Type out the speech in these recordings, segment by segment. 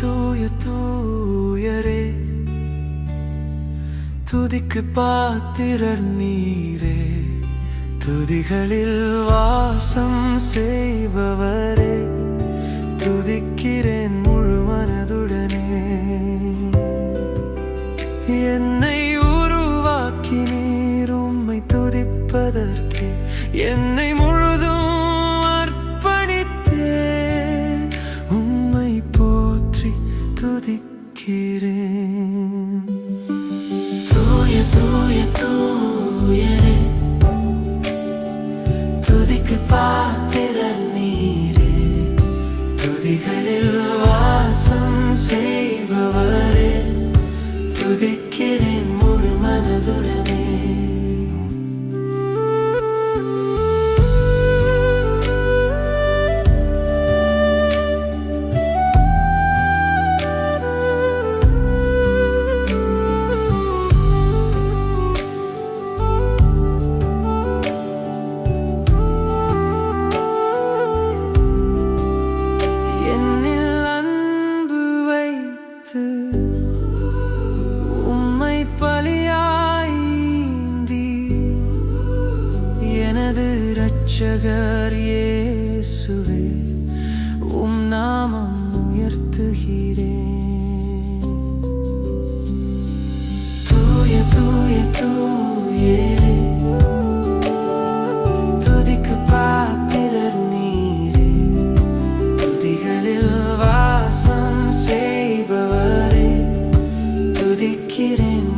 தூய தூயரே துதிக்கு பாத்திரர் நீரே. துதிகளில் வாசம் செய்பவரே துதிக்கிறேன் முழு மனதுடனே. என்னை உருவாக்கி நீர் உம்மை துதிப்பதற்கு என்னை முழுதும் அர்ப்பணித்தே உம்மை போற்றி துதிக்கிறேன். தூய தூய தூயரே துதிக்கு பாத்திர நீரே துதிகளில் வாசம் செய். எனது இரட்சகர் இயேசுவே உம் நாமம் உயர்த்துகிறேன். தூய தூய தூயே துதிக்கு பாத்திரர் நீரே துதிகளில் வாசம் செய்பவரே துதிக்கிறேன்.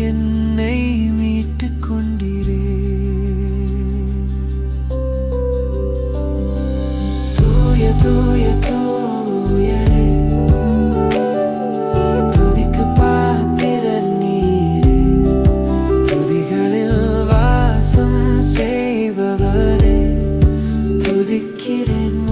என்னை மீட்டு கொண்டிரே தூய தூய. தூயரே வாசம் செய்பவரே. துதிக்கிறேன்.